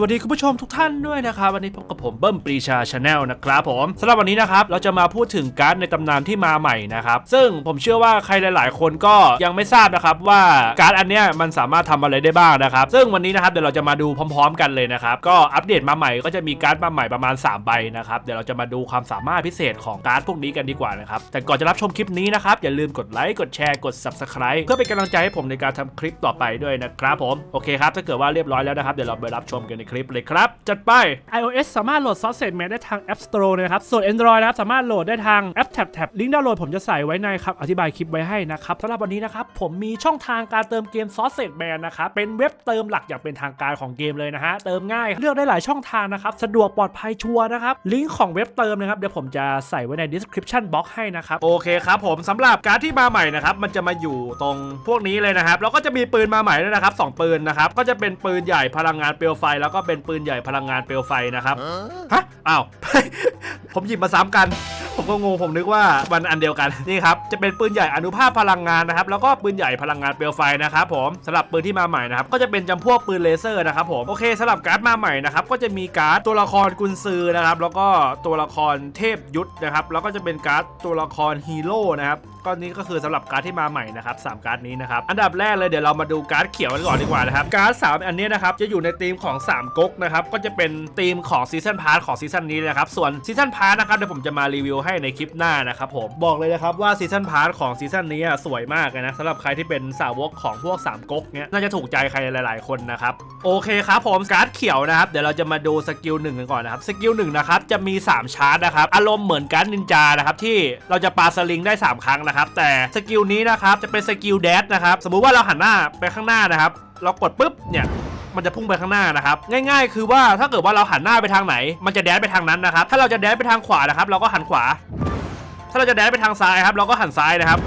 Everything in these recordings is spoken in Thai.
สวัสดีคุณผู้ชมทุกท่านด้วยนะครับวันนี้พบกับผมเบิ้มปรีชาชาแนลนะครับผมสำหรับวันนี้นะครับเราจะมาพูดถึงการ์ดในตำนานที่มาใหม่นะครับซึ่งผมเชื่อว่าใครหลาย ๆ คนก็ยังไม่ทราบนะครับว่าการ์ดอันเนี้ยมันสามารถทำอะไรได้บ้างนะครับซึ่งวันนี้นะครับเดี๋ยวเราจะมาดูพร้อม ๆ กันเลยนะครับก็อัปเดตมาใหม่ก็จะมีการ์ดมาใหม่ประมาณ 3 ใบนะครับเดี๋ยวเราจะมาดูความสามารถพิเศษของการ์ดพวกนี้กันดีกว่านะครับแต่ก่อนจะรับชมคลิปนี้นะครับอย่าลืมกดไลค์กดแชร์กด subscribe เพื่อเป็นกำลังใจให้ผมในการทำคลิปต่อไปด้วยนะครับผมโอเคครับถ้าเกิดว่าเรียบร้อยแล้วนะครับเดี๋ยวเราไปรับชมกันในคลิปเลยครับ จัดไป iOS สามารถโหลด Sausage Map ได้ทาง App Store นะครับ ส่วน Android นะครับสามารถโหลดได้ทางแอป Tab Tab ลิงก์ดาวน์โหลดผมจะใส่ไว้ในครับ อธิบายคลิปไว้ให้นะครับสำหรับวันนี้นะครับ ผมมีช่องทางการเติมเกม Sausage Man นะครับเป็นเว็บเติมหลักอย่างเป็นทางการของเกมเลยนะฮะเติมง่ายเลือกได้หลายช่องทางนะครับสะดวกปลอดภัยชัวร์นะครับลิงก์ของเว็บเติมนะครับเดี๋ยวผมจะใส่ไว้ใน description box ให้นะครับโอเคครับผมสำหรับการดที่มาใหม่นะครับมันจะมาอยู่ตรงพวกนี้เลยนะครับแล้วก็จะมีปืนมาใหม่ด้วยนะครับสองปืนนะครับก็จะเป็นปืนใหญ่พลังงานเปลวไฟแล้วก็เป็นปืนใหญ่พลังงานเปลวไฟนะครับ ฮะ อ้าว ผมหยิบมาซ้ำกัน ผมก็งงผมนึกว่ามันอันเดียวกัน นี่ครับ จะเป็นปืนใหญ่อนุภาพพลังงานนะครับ แล้วก็ปืนใหญ่พลังงานเปลวไฟนะครับผมสำหรับปืนที่มาใหม่นะครับ ก็จะเป็นจำพวกปืนเลเซอร์นะครับผม โอเคสำหรับการ์ดมาใหม่นะครับ ก็จะมีการ์ดตัวละครกุนซือนะครับ แล้วก็ตัวละครเทพยุทธนะครับ แล้วก็จะเป็นการ์ดตัวละครฮีโร่นะครับ ก็นี้ก็คือสำหรับการ์ดที่มาใหม่นะครับสามการ์ดนี้นะครับอันดับแรกเลยเดี๋ยวเรามาดูการ์ดเขียวกันก่อนดีกว่านะครับการ์ดสามอันนี้นะครับจะอยู่ในธีมของ3ก๊กนะครับก็จะเป็นธีมของซีซันพาร์ทของซีซันนี้นะครับส่วนซีซันพาร์ทนะครับเดี๋ยวผมจะมารีวิวให้ในคลิปหน้านะครับผมบอกเลยนะครับว่าซีซันพาร์ทของซีซันนี้สวยมากเลยนะสำหรับใครที่เป็นสาวกของพวก3ก๊กเนี้ยน่าจะถูกใจใครหลาย ๆ คนนะครับโอเคครับผมการ์ดเขียวนะครับเดี๋ยวเราจะมาดูสกิลหนึ่งกันก่อนนะครับสกิลหนึ่งนะครับจะมี 3 ชาร์จนะครับอารมณ์เหมือนการ์ดนินจานะครับที่เราจะปาสลิงได้ 3 ครั้งนะครับแต่สกิลนี้นะครับจะเป็นสกิลเดดนะครับสมมุติว่าเราหันหน้าไปข้างหน้านะครับ เรากดปุ๊บเนี่ยมันจะพุ่งไปข้างหน้านะครับ ง่าย ๆ คือว่าถ้าเกิดว่าเราหันหน้าไปทางไหน มันจะแดดไปทางนั้นนะครับ ถ้าเราจะแดดไปทางขวานะครับ เราก็หันขวา ถ้าเราจะแดดไปทางซ้ายครับ เราก็หันซ้ายนะครับ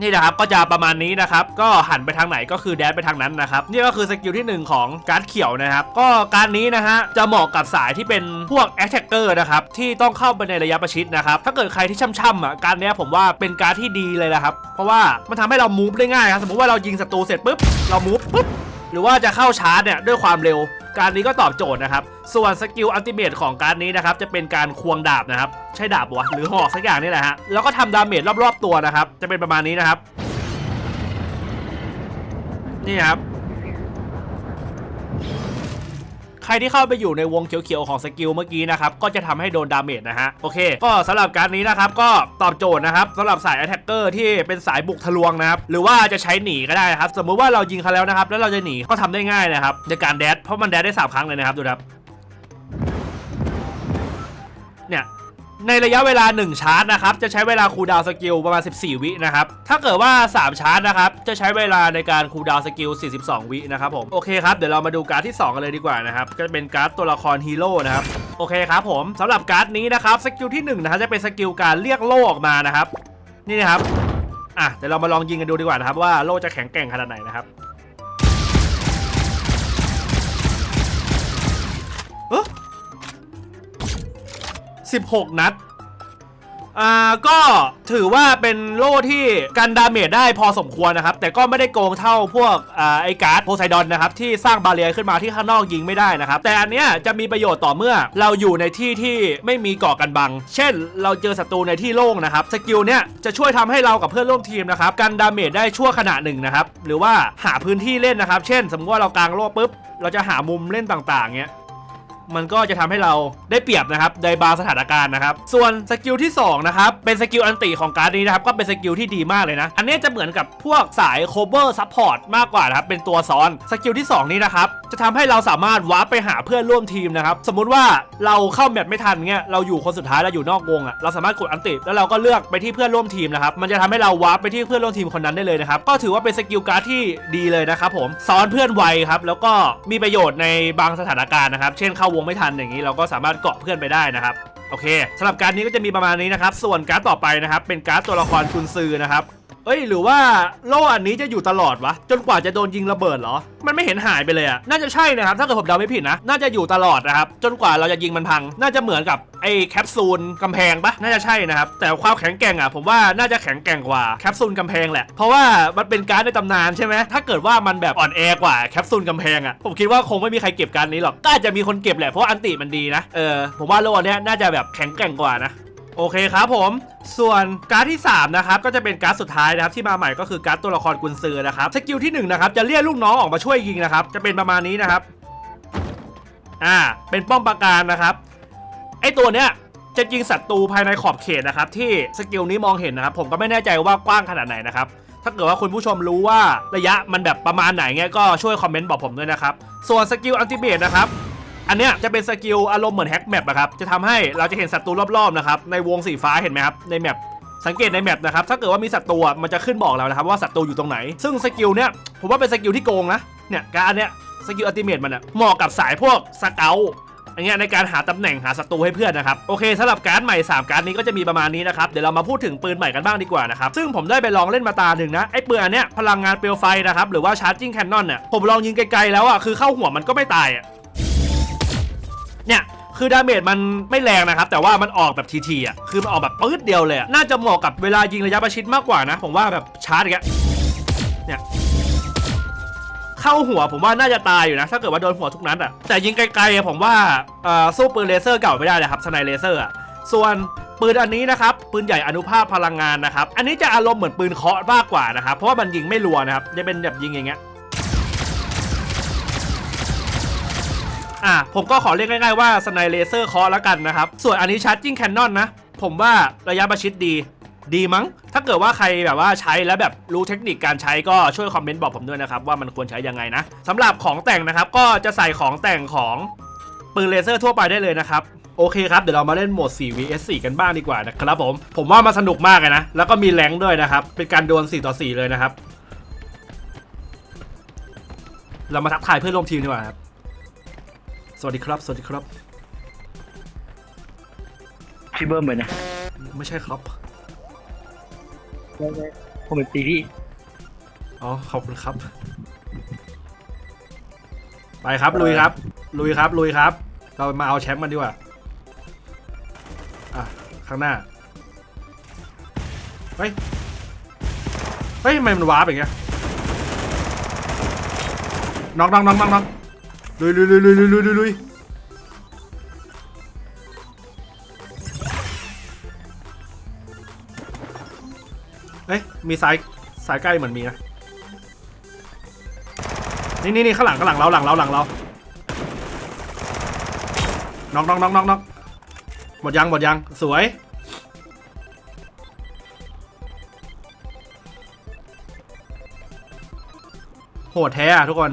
นี่นะครับก็จะประมาณนี้นะครับก็หันไปทางไหนก็คือแดดไปทางนั้นนะครับนี่ก็คือสกิลที่ 1 ของการ์ดเขียวนะครับก็การนี้นะฮะจะเหมาะกับสายที่เป็นพวกแอ t แทกเกอร์นะครับที่ต้องเข้าไปในระยะประชิดนะครับถ้าเกิดใครที่ช่ำๆอะการนี้ผมว่าเป็นการ์ดที่ดีเลยนะครับเพราะว่ามันทำให้เรามูฟได้ง่ายครับสมมติว่าเรายิงศัตรูเสร็จปุ๊บเรามูฟปุ๊บหรือว่าจะเข้าชาร์จเนี่ยด้วยความเร็ว การนี้ก็ตอบโจทย์นะครับ ส่วนสกิลอัลติเมทของการนี้นะครับจะเป็นการควงดาบนะครับ ใช่ดาบวะหรือหอกสักอย่างนี่แหละฮะ แล้วก็ทำดาเมจรอบๆตัวนะครับ จะเป็นประมาณนี้นะครับ นี่ครับ ใครที่เข้าไปอยู่ในวงเขียวๆของสกิลเมื่อกี้นะครับก็จะทำให้โดนดาเมจนะฮะโอเค ก็สำหรับการนี้นะครับก็ตอบโจทย์นะครับสำหรับสายแอตแทกเกอร์ที่เป็นสายบุกทะลวงนะครับหรือว่าจะใช้หนีก็ได้นะครับ สมมุติว่าเรายิงเขาแล้วนะครับแล้วเราจะหนีก็ทำได้ง่ายนะครับในการแดดเพราะมันแดดได้สามครั้งเลยนะครับดูนะครับเนี่ย ในระยะเวลา 1 ชาร์จนะครับ จะใช้เวลาคูลดาวสกิลประมาณ 14 วินะครับ ถ้าเกิดว่า 3 ชาร์จนะครับ จะใช้เวลาในการคูลดาวสกิล 42 วินะครับผม โอเคครับ เดี๋ยวเรามาดูการ์ดที่ 2 กันเลยดีกว่านะครับ ก็จะเป็นการ์ดตัวละครฮีโร่นะครับ โอเคครับผมสำหรับการ์ดนี้นะครับ สกิลที่1นะครับจะเป็นสกิลการเรียกโล่ออกมานะครับ นี่นะครับ อะ เดี๋ยวเรามาลองยิงกันดูดีกว่านะครับว่าโล่จะแข็งแกร่งขนาดไหนนะครับเอ๊ะ 16 นัด อ่า ก็ถือว่าเป็นโล่ที่กันดาเมจได้พอสมควรนะครับ แต่ก็ไม่ได้โกงเท่าพวกอ่าไอการ์ดโพไซดอนนะครับ ที่สร้างบาเรียขึ้นมาที่ข้างนอกยิงไม่ได้นะครับ แต่อันเนี้ยจะมีประโยชน์ต่อเมื่อเราอยู่ในที่ที่ไม่มีเกาะกันบัง เช่น เราเจอศัตรูในที่โล่งนะครับ สกิลเนี้ยจะช่วยทำให้เรากับเพื่อนร่วมทีมนะครับ กันดาเมจได้ชั่วขณะหนึ่งนะครับ หรือว่าหาพื้นที่เล่นนะครับ เช่น สมมติว่าเรากางโล่ปุ๊บ เราจะหามุมเล่นต่างๆเงี้ย มันก็จะทำให้เราได้เปรียบนะครับในบางสถานการณ์นะครับ ส่วนสกิลที่2นะครับเป็นสกิลอันติของการ์ดนี้นะครับก็เป็นสกิลที่ดีมากเลยนะ อันนี้จะเหมือนกับพวกสายโคเวอร์ซัพพอร์ตมากกว่านะครับเป็นตัวซ้อนสกิลที่ 2 นี้นะครับจะทำให้เราสามารถวาร์ปไปหาเพื่อนร่วมทีมนะครับ สมมุติว่าเราเข้าแมตช์ไม่ทันเงี้ยเราอยู่คนสุดท้ายเราอยู่นอกวงอะเราสามารถกดอันติแล้วเราก็เลือกไปที่เพื่อนร่วมทีมนะครับมันจะทำให้เราวาร์ปไปที่เพื่อนร่วมทีมคนนั้นได้เลยนะครับก็ถือว่าเป็นสกิลการ์ดที่ดีเลยนะครับผมซ้อนเพื่อนไวครับแล้วก็มีประโยชน์ในบางสถานการณ์นะครับ เช่นเข้าวงไม่ทันอย่างนี้ เราก็สามารถเกาะเพื่อนไปได้นะครับโอเคสำหรับการนี้ก็จะมีประมาณนี้นะครับ ส่วนการ์ดต่อไปนะครับ เป็นการ์ดตัวละครคุณซือนะครับ เอ้ยหรือว่าโล่อันนี้จะอยู่ตลอดวะ จนกว่าจะโดนยิงระเบิดเหรอ มันไม่เห็นหายไปเลยอะน่าจะใช่นะครับ ถ้าเกิดผมเดาไม่ผิดนะ น่าจะอยู่ตลอดนะครับ จนกว่าเราจะยิงมันพัง น่าจะเหมือนกับไอ้แคปซูลกำแพงปะน่าจะใช่นะครับ แต่ความแข็งแกร่งอะผมว่าน่าจะแข็งแกร่งกว่าแคปซูลกำแพงแหละ เพราะว่ามันเป็นการดในตำนานใช่ไหมถ้าเกิดว่ามันแบบอ่อนแอกว่าแคปซูลกำแพงอะผมคิดว่าคงไม่มีใครเก็บการดนี้หรอก ก็อาจจะมีคนเก็บแหละ เพราะอันติมันดีนะ เออ ผมว่าโล่อันเนี้ยน่าจะแบบแข็งแกร่งกว่านะ โอเคครับผม ส่วนการ์ดที่ 3 นะครับ ก็จะเป็นการ์ดสุดท้ายนะครับ ที่มาใหม่ก็คือการ์ดตัวละครกุนซือนะครับ สกิลที่1นะครับ จะเรียกลูกน้องออกมาช่วยยิงนะครับ จะเป็นประมาณนี้นะครับ อ่า เป็นป้อมปราการนะครับ ไอตัวเนี้ยจะยิงศัตรูภายในขอบเขตนะครับ ที่สกิลนี้มองเห็นนะครับ ผมก็ไม่แน่ใจว่ากว้างขนาดไหนนะครับ ถ้าเกิดว่าคุณผู้ชมรู้ว่าระยะมันแบบประมาณไหนเงี้ยก็ช่วยคอมเมนต์บอกผมด้วยนะครับ ส่วนสกิลอัลติเมทนะครับ อันเนี้ยจะเป็นสกิลอารมณ์เหมือนแฮกแมปนะครับ จะทำให้เราจะเห็นศัตรูรอบๆนะครับ ในวงสีฟ้าเห็นไหมครับ ในแมปสังเกตในแมปนะครับ ถ้าเกิดว่ามีศัตรูมันจะขึ้นบอกเรานะครับว่าศัตรูอยู่ตรงไหน ซึ่งสกิลเนี้ยผมว่าเป็นสกิลที่โกงนะ เนี่ยการเนี้ยสกิลอัลติเมทมันอะเหมาะกับสายพวกสเกลอันเนี้ยในการหาตำแหน่งหาศัตรูให้เพื่อนนะครับโอเคสำหรับการ์ดใหม่ 3 การ์ดนี้ก็จะมีประมาณนี้นะครับเดี๋ยวเรามาพูดถึงปืนใหม่กันบ้างดีกว่านะครับซึ่งผมได้ไปลองเล่นมาตาหนึ่งนะไอ้ปืนอันเนี้ยพลังงานเปลวไฟนะครับหรือว่าชาร์จิ่งแคนนอนเนี่ยผมลองยิงไกลๆแล้วอะคือเข้าหัวมันก็ไม่ตายอะ เนี่ยคือดาเมจมันไม่แรงนะครับ แต่ว่ามันออกแบบทีๆอะคือมันออกแบบปื๊ดเดียวเลยอะน่าจะเหมาะกับเวลายิงระยะประชิดมากกว่านะ ผมว่าแบบชาร์จอย่างเงี้ยเนี่ยเข้าหัวผมว่าน่าจะตายอยู่นะ ถ้าเกิดว่าโดนหัวทุกนัดอะแต่ยิงไกลๆอะผมว่าเอ่อสู้ปืนเลเซอร์เก่าไม่ได้เลยครับสไนเลเซอร์อะส่วนปืนอันนี้นะครับปืนใหญ่อนุภาพพลังงานนะครับ อันนี้จะอารมณ์เหมือนปืนเคาะมากกว่านะครับเพราะว่ามันยิงไม่รัวนะครับจะเป็นแบบยิงอย่างเงี้ย อะผมก็ขอเรียกง่ายๆว่าสไนเลเซอร์เคาะแล้วกันนะครับ ส่วนอันนี้ชาร์จิ่งแคนนอนนะ ผมว่าระยะประชิดดีดีมั้ง ถ้าเกิดว่าใครแบบว่าใช้แล้วแบบรู้เทคนิคการใช้ก็ช่วยคอมเมนต์บอกผมด้วยนะครับ ว่ามันควรใช้ยังไงนะสำหรับของแต่งนะครับก็จะใส่ของแต่งของปืนเลเซอร์ทั่วไปได้เลยนะครับโอเคครับ เดี๋ยวเรามาเล่นโหมด 4 vs 4 กันบ้างดีกว่านะครับผม ผมว่ามันสนุกมากเลยนะ แล้วก็มีแรงด้วยนะครับ เป็นการดวล4ต่อ 4 เลยนะครับ เรามาทักทายเพื่อนร่วมทีมดีกว่าครับ สวัสดีครับ สวัสดีครับ พี่เบิ้มเลยนะไม่ใช่ครับ ผมเป็นตีพี่ อ๋อ ขอบคุณครับ ไปครับ ลุยครับ ลุยครับ ลุยครับ เรามาเอาแชมป์มันดีกว่า อะ ข้างหน้า เฮ้ย เฮ้ยทำไมมันวาร์ปอย่างเงี้ยน้องน้องน้องน้องน้อง ลุยลุยลุยลุยลุยลุยลุยเฮ้ยมีสายสายใกล้เหมือนมีนะนี่นี่นี่ข้างหลังข้างหลังเราหลังเราหลังเราน็อกน็อกน็อกน็อกน็อกหมดยังหมดยังสวยโหดแท้ทุกคน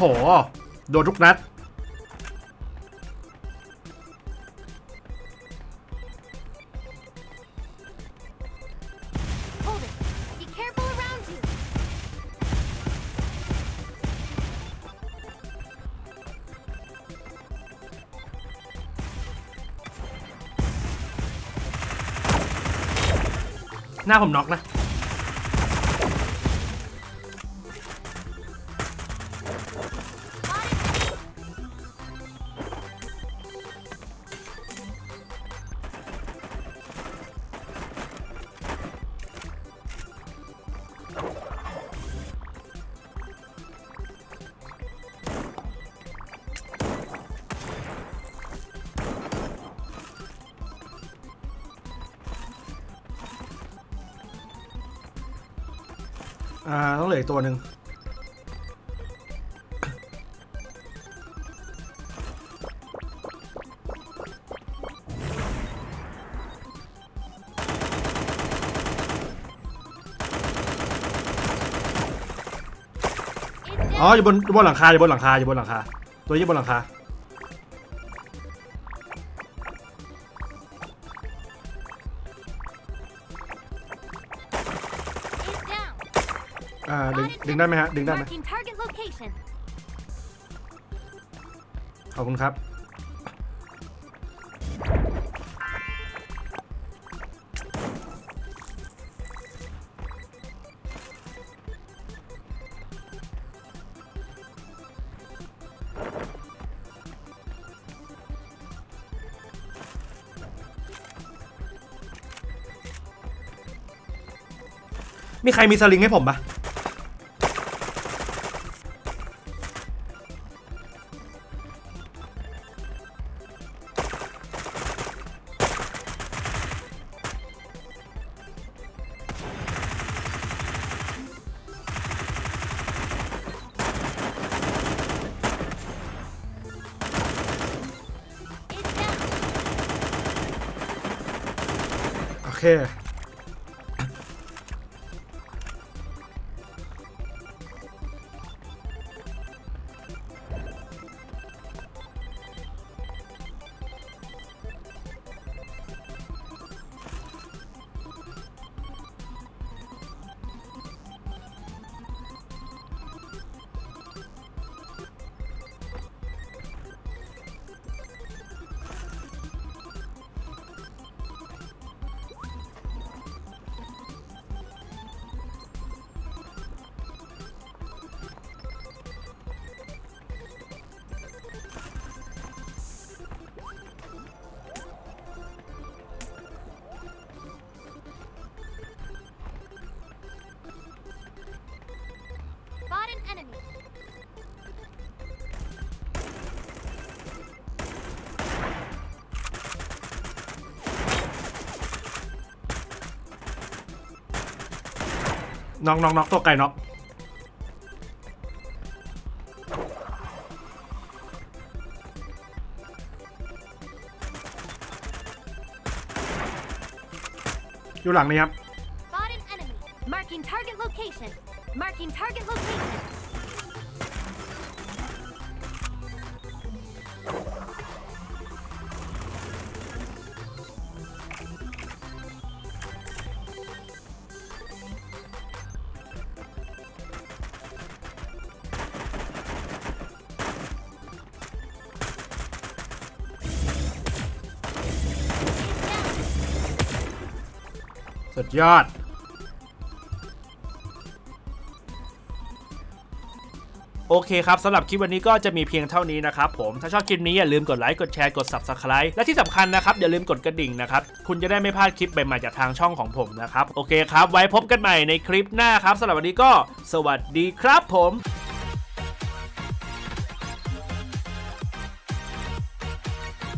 โอ้โห โดนทุกนัด Hold it. Be careful around you. หน้าผมน็อกนะ อ่าต้องเหลืออีกตัวหนึ่งอ๋ออยู่บนอยู่บนหลังคาอยู่บนหลังคาอยู่บนหลังคา ตัวนี้บนหลังคา ดึงดึงได้ไหมฮะ ดึงได้ไหม Marking target location. ขอบคุณครับ มีใครมีสลิงให้ผมปะ โน็อกน็อกน็อกตัวไก่น็อกอยู่หลังนี้ครับ Spot an enemy. Marking target location. Marking target location. ยอด โอเคครับสำหรับคลิปวันนี้ก็จะมีเพียงเท่านี้นะครับผม ถ้าชอบคลิปนี้อย่าลืมกดไลค์ กดแชร์กด Subscribe และที่สำคัญนะครับ อย่าลืมกดกระดิ่งนะครับ คุณจะได้ไม่พลาดคลิปใหม่ๆจากทางช่องของผมนะครับ โอเคครับ ไว้พบกันใหม่ในคลิปหน้าครับสำหรับวันนี้ก็ สวัสดีครับผม